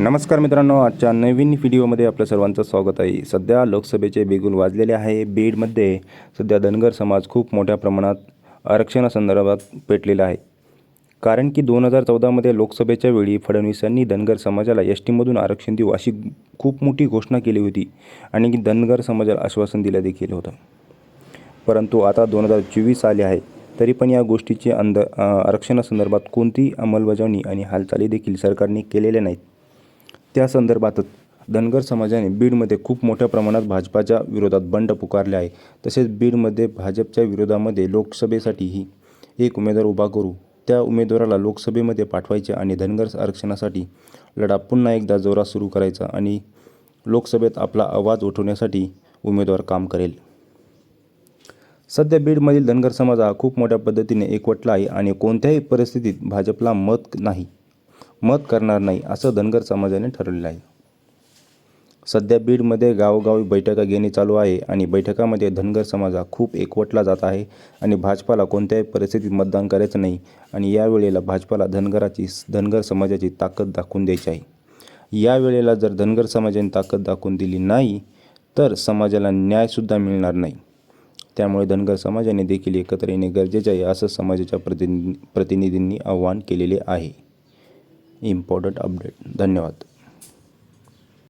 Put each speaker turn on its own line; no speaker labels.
नमस्कार मित्रांनो आजच्या नवीन व्हिडिओमध्ये आपलं सर्वांचं स्वागत आहे. सध्या लोकसभेचे बेगुल वाजलेले आहे. बीडमध्ये सध्या धनगर समाज खूप मोठ्या प्रमाणात आरक्षणासंदर्भात पेटलेला आहे. कारण की दोन हजार चौदामध्ये लोकसभेच्या वेळी फडणवीसांनी धनगर समाजाला एस टीमधून आरक्षण देऊ अशी खूप मोठी घोषणा केली होती आणि धनगर समाजाला आश्वासन दिलं देखील होतं. परंतु आता दोन हजार चोवीस आले आहे तरी पण या गोष्टीची अंद आरक्षणासंदर्भात कोणतीही अंमलबजावणी आणि हालचाली देखील सरकारने केलेल्या नाहीत. त्या संदर्भातच धनगर समाजाने बीडमध्ये खूप मोठ्या प्रमाणात भाजपाच्या विरोधात बंड पुकारले आहे. तसेच बीडमध्ये भाजपच्या विरोधामध्ये लोकसभेसाठीही एक उमेदवार उभा करू त्या उमेदवाराला लोकसभेमध्ये पाठवायचे आणि धनगर आरक्षणासाठी लढा पुन्हा एकदा जोरात सुरू करायचा आणि लोकसभेत आपला आवाज उठवण्यासाठी उमेदवार काम करेल. सध्या बीडमधील धनगर समाज हा खूप मोठ्या पद्धतीने एकवटला आहे आणि कोणत्याही परिस्थितीत भाजपला मत नाही. मत करणार नाही असं धनगर समाजाने ठरवलेलं आहे. सध्या बीडमध्ये गावोगावी बैठका घेणे चालू आहे आणि बैठकामध्ये धनगर समाज हा खूप एकवटला जात आहे आणि भाजपाला कोणत्याही परिस्थितीत मतदान करायचं नाही आणि या वेळेला भाजपाला धनगराची धनगर समाजाची ताकद दाखवून द्यायची आहे. या वेळेला जर धनगर समाजाने ताकद दाखवून दिली नाही तर समाजाला न्यायसुद्धा मिळणार नाही. त्यामुळे धनगर समाजाने देखील एकत्र येणे गरजेचे आहे असं समाजाच्या प्रतिनि प्रतिनिधींनी आवाहन केलेले आहे. इम्पॉर्टंट अपडेट धन्यवाद.